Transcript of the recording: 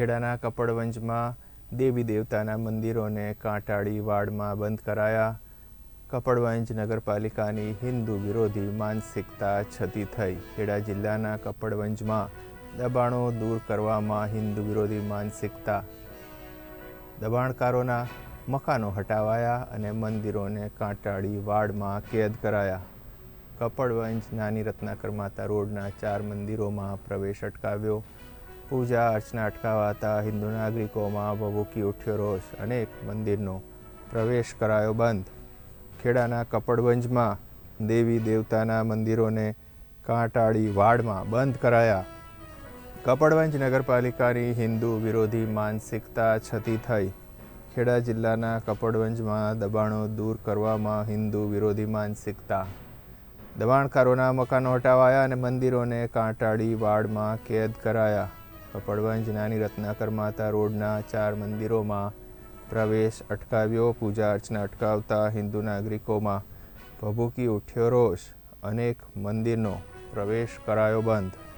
ખેડાના કપડવંજમાં દેવી દેવતાના મંદિરોને કાંટાળી વાડમાં બંધ કરાયા. કપડવંજ નગરપાલિકાની હિન્દુ વિરોધી માનસિકતા છતી થઈ. ખેડા જિલ્લાના કપડવંજમાં દબાણો દૂર કરવામાં હિન્દુ વિરોધી માનસિકતા દબાણકારોના મકાનો હટાવાયા અને મંદિરોને કાંટાળી વાડમાં કેદ કરાયા. કપડવંજ નાની રત્નાકર માતા રોડના ચાર મંદિરોમાં પ્રવેશ અટકાવ્યો. પૂજા, અર્ચના અટકાવાતા હિન્દુ નાગરિકોમાં ભભૂકી ઉઠ્યો રોષ અનેક મંદિરનો પ્રવેશ કરાયો બંધ. ખેડાના કપડવંજમાં દેવી દેવતાના મંદિરોને કાંટાળી વાડમાં બંધ કરાયા. કપડવંજ નગરપાલિકાની હિન્દુ વિરોધી માનસિકતા છતી થઈ. ખેડા જિલ્લાના કપડવંજમાં દબાણો દૂર કરવામાં હિન્દુ વિરોધી માનસિકતા. દબાણકારોના મકાનો હટાવાયા અને મંદિરોને કાંટાળી વાડમાં કેદ કરાયા. કપડવંજ નાની રત્નાકર માતા રોડના ચાર મંદિરોમાં પ્રવેશ અટકાવ્યો. પૂજા અર્ચના અટકાવતા હિન્દુ નાગરિકોમાં ભભૂકી ઉઠ્યો રોષ. અનેક મંદિરનો પ્રવેશ કરાયો બંધ.